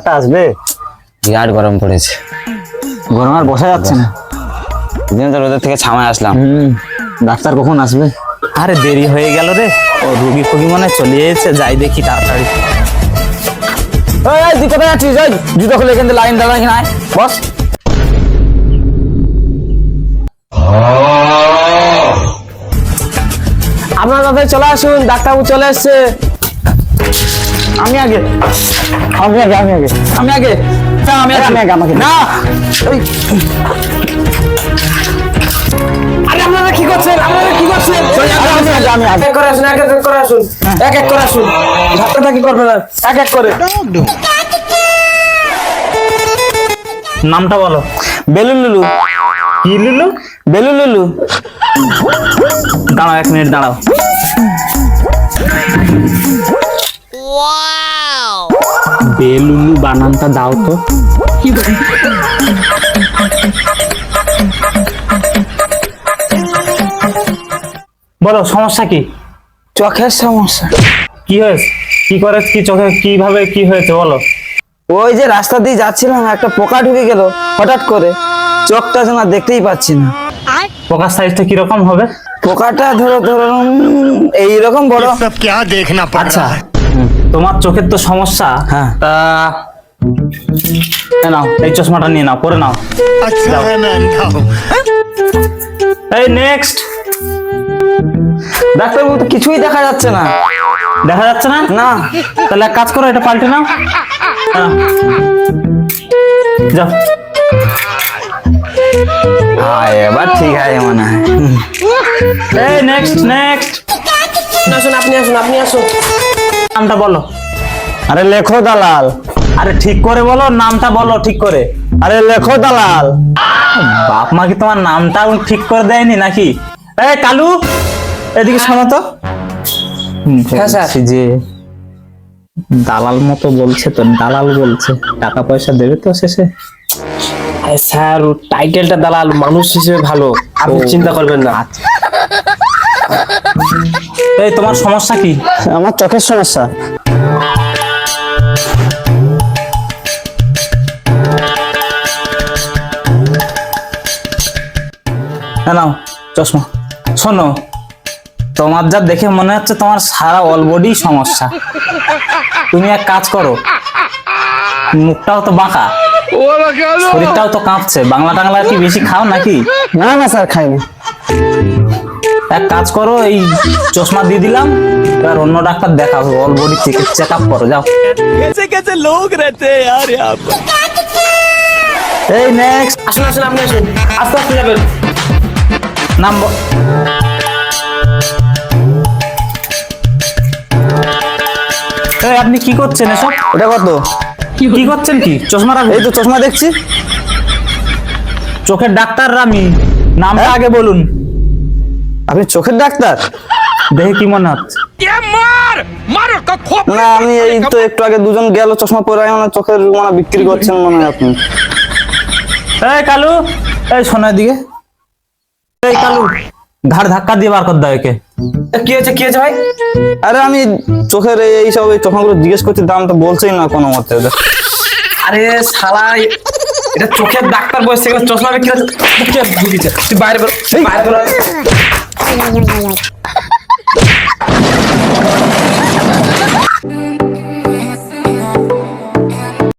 ডাক্তারটা আসবে? বিরাট গরম পড়েছে। গরম আর বসা যাচ্ছে না। দিন তো রোদের থেকে ছামায় আসলাম। ডাক্তার কখন আসবে? আরে দেরি হয়ে গেল রে। ও রুগী ফুগি মনে চলে এসেছে যাই দেখি তাড়াতাড়ি। এই, এই, তুই কোথায় যাচ্ছিস জুতো খুলে এখান লাইন দাঁড়া কিনা বস। আপনার দাদা চলে আসুন ডাক্তারবাবু চলে এসছে। আমি আগে আমি আগে আমি আগে। আমি আগে। না, আমি আগে। আমি আগে আমাকে না। ওই। আরে আপনারা কি করছেন? আপনারা কি করছেন? আমি আগে আমি আগে এক করে আসুন এক এক করে আসুন এক এক করে আসুন। ঝাপটাটা কি করবেন আর? এক এক করে। নামটা বলো। বেলুন লুলু। কি লিলু? বেলুন লুলু। দাঁড়াও এক মিনিট দাঁড়াও। বেলুলু বানানটা দাও তো। বলো সমস্যা কি? চোখের সমস্যা। কি হয়েছে? কি করে কি চোখে কীভাবে কি হয়েছে? বলো। ওই যে রাস্তা দিয়ে যাচ্ছিলাম একটা পোকা ঢুকে গেল হঠাৎ করে। চোখটা যেন দেখতেই পাচ্ছি না। পোকার সাইজটা কীরকম হবে? পোকাটা ধরো ধরো এইরকম বড়। সব দেখ দেখনা আচ্ছা তোমার চোখের তো সমস্যা। হ্যাঁ। তা নাও এই চশমাটা নিয়ে নাও পরে নাও। আচ্ছা, হ্যাঁ, এই নেক্সট ডাক্তারবাবু তো কিছুই দেখা যাচ্ছে না। দেখা যাচ্ছে না? না। তাহলে এক কাজ করো এটা পাল্টে নাও। হ্যাঁ। যাও। হ্যাঁ এবার ঠিক আছে মনে হয়। এই নেক্সট আসুন আপনি আসুন আপনি আসুন। নামটা বলো। আরে লেখো দালাল। আরে ঠিক করে বলো নামটা বলো ঠিক করে। আরে লেখো দালাল। বাপ মা কি তোমার নামটা ঠিক করে দেয়নি নাকি? এই কালু এদিকে শোনো তো। হ্যাঁ, স্যার। যে দালাল মতো বলছে তো দালাল বলছে। টাকা পয়সা দেবে তো শেষে। স্যার টাইটেলটা দালাল মানুষ হিসেবে ভালো। আপনি চিন্তা করবেন না। এই তোমার সমস্যা কি? আমার চোখের সমস্যা। না নাও চশমা। শোনো তোমার যা দেখে মনে হচ্ছে তোমার সারা অল বডি সমস্যা। তুমি এক কাজ করো মুখটাও তো বাঁকা শরীরটাও তো কাঁপছে। বাংলা টাংলা কি বেশি খাও নাকি? না না স্যার খাইনি। এক কাজ করো এই চশমা দিয়ে দিলাম এবার অন্য ডাক্তার দেখাও অল বডি চেক আপ করো যাও। এই নেক্সট আসুন আসুন আপনি আসুন। আস্তে আস্তে যাবেন। নাম ব- এই আপনি কি করছেন এসব? এটা কত? কি করছেন কি? চশমা রাখুন। এই তো চশমা দেখছি। চোখের ডাক্তার রামি। নামটা হ্যাঁ? আগে বলুন। আপনি চোখের ডাক্তার? দেখে কি মনে হচ্ছে? না আমি এই তো একটু আগে দুজন গেল চশমা পরে মানে চোখের মানে বিক্রি করছেন মনে হয় আপনি। এই কালু এই শোনার দিকে এই কালু ঘাড় ধাক্কা দিয়ে বার কর দাও একে এ, কি হয়েছে কি হয়েছে ভাই? আরে আমি চোখের এই এই সব এই চশমাগুলো জিজ্ঞেস করছি দাম তো বলছেই না কোনো মতে আরে শালা এটা চোখের ডাক্তার বসে গেল চশমা বিক্রি হচ্ছে। তুই বাইরে বেরো বাইরে বেরো। よいよいよいよい